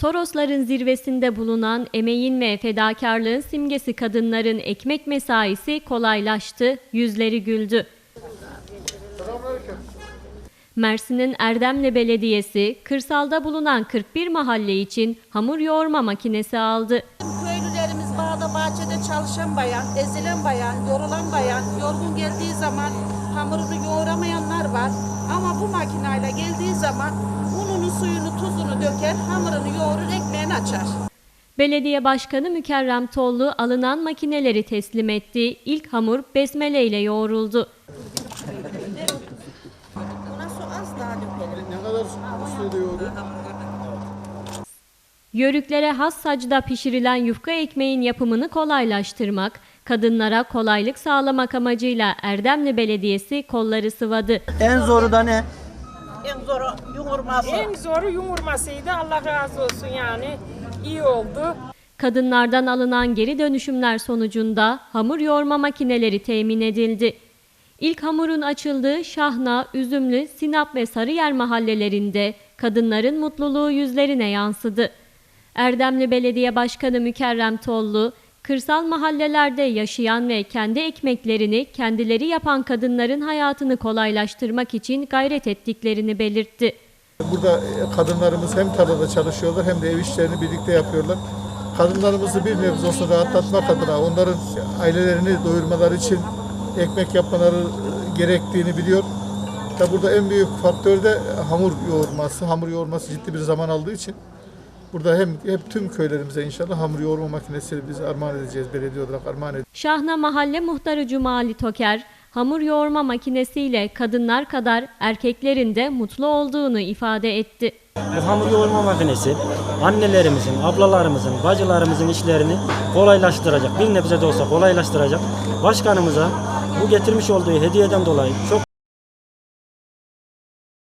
Torosların zirvesinde bulunan emeğin ve fedakarlığın simgesi kadınların ekmek mesaisi kolaylaştı, yüzleri güldü. Mersin'in Erdemli Belediyesi kırsalda bulunan 41 mahalle için hamur yoğurma makinesi aldı. Köylülerimiz bağda bahçede çalışan bayan, ezilen bayan, yorulan bayan, yorgun geldiği zaman hamurunu yoğuramayanlar var. Ama bu makinayla geldiği zaman suyunu, tuzunu döker, hamurunu yoğurur, ekmeğini açar. Belediye Başkanı Mükerrem Tollu alınan makineleri teslim etti. İlk hamur besmele ile yoğruldu. Buna su az daha dökelim. Ne kadar sürede yoğurdu? Yörüklere has sacda pişirilen yufka ekmeğin yapımını kolaylaştırmak, kadınlara kolaylık sağlamak amacıyla Erdemli Belediyesi kolları sıvadı. En zoru da ne? En zoru yoğurması. En zoru yumurmasıydı. Allah razı olsun yani. İyi oldu. Kadınlardan alınan geri dönüşümler sonucunda hamur yoğurma makineleri temin edildi. İlk hamurun açıldığı Şahna, Üzümlü, Sinap ve Sarıyer mahallelerinde kadınların mutluluğu yüzlerine yansıdı. Erdemli Belediye Başkanı Mükerrem Tollu, kırsal mahallelerde yaşayan ve kendi ekmeklerini kendileri yapan kadınların hayatını kolaylaştırmak için gayret ettiklerini belirtti. Burada e, kadınlarımız hem tarlada çalışıyorlar hem de ev işlerini birlikte yapıyorlar. Kadınlarımızı bir nebze olsun rahatlatmak adına onların ailelerini doyurmaları için ekmek yapmaları e, gerektiğini biliyor. Tabi burada en büyük faktör de hamur yoğurması. Hamur yoğurması ciddi bir zaman aldığı için burada hem hep tüm köylerimize inşallah hamur yoğurma makinesi biz armağan edeceğiz. Belediye olarak armağan edeceğiz. Şahna Mahalle Muhtarı Cumali Toker, hamur yoğurma makinesiyle kadınlar kadar erkeklerin de mutlu olduğunu ifade etti. Bu hamur yoğurma makinesi annelerimizin, ablalarımızın, bacılarımızın işlerini kolaylaştıracak. Bir nebze de olsa kolaylaştıracak. Başkanımıza bu getirmiş olduğu hediyeden dolayı çok